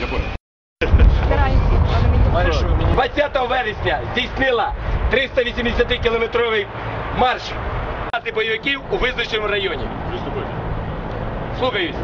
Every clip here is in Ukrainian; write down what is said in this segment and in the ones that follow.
Я понял. 20 вересня здійснила 380-кілометровий марш бойовиків у визначеному районі. Слухаюсь.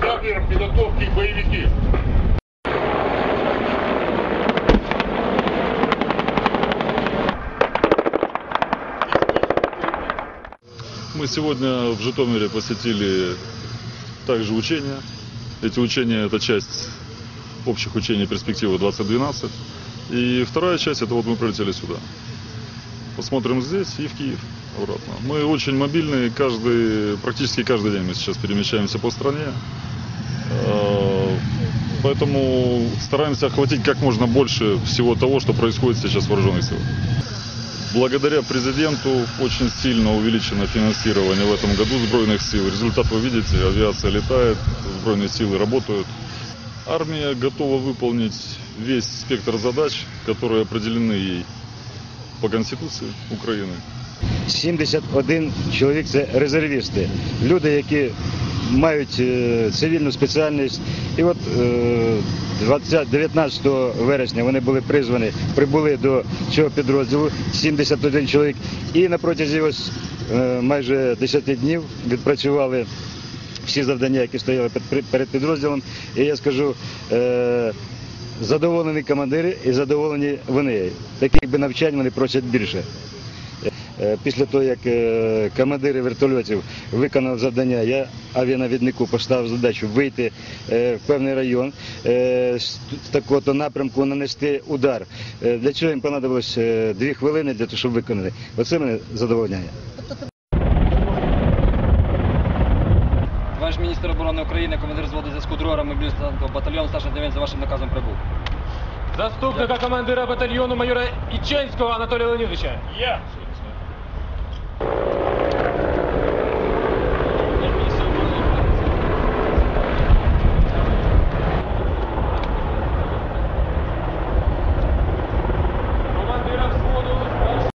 Замір підготовки бойовиків. Мы сегодня в Житомире посетили также учения. Эти учения – это часть общих учений перспективы 2012. И вторая часть – это вот мы прилетели сюда. Посмотрим здесь и в Киев обратно. Мы очень мобильные, каждый, практически каждый день мы сейчас перемещаемся по стране. Э, Поэтому стараемся охватить как можно больше всего того, что происходит сейчас в вооруженных силах. Благодаря президенту очень сильно увеличено финансирование в этом году сбройных сил. Результат вы видите, авиация летает, сбройные силы работают. Армия готова выполнить весь спектр задач, которые определены ей по Конституции Украины. 71 чоловік це резервісти. Люди, які мають е, цивільну спеціальність. І от е, 20, 19 вересня вони були призвані, прибули до цього підрозділу 71 чоловік. І на протязі ось е, майже 10 днів відпрацювали всі завдання, які стояли перед підрозділом. І я скажу, е, задоволені командири і задоволені вони. Таких би навчань вони просять більше. Е, Після того, як е, командири вертольотів виконали завдання, я авіанавіднику поставив задачу вийти е, в певний район з такого напрямку нанести удар. Для чого їм понадобилось дві хвилини для того, щоб виконати. Оце мене задовольняє. Ваш міністр оборони України, командир зводу зв'язку другого мобілізованого батальйону старший Дев'ян за вашим наказом прибув. Заступника командира батальйону майора Іченського Анатолія Леонідовича. Є.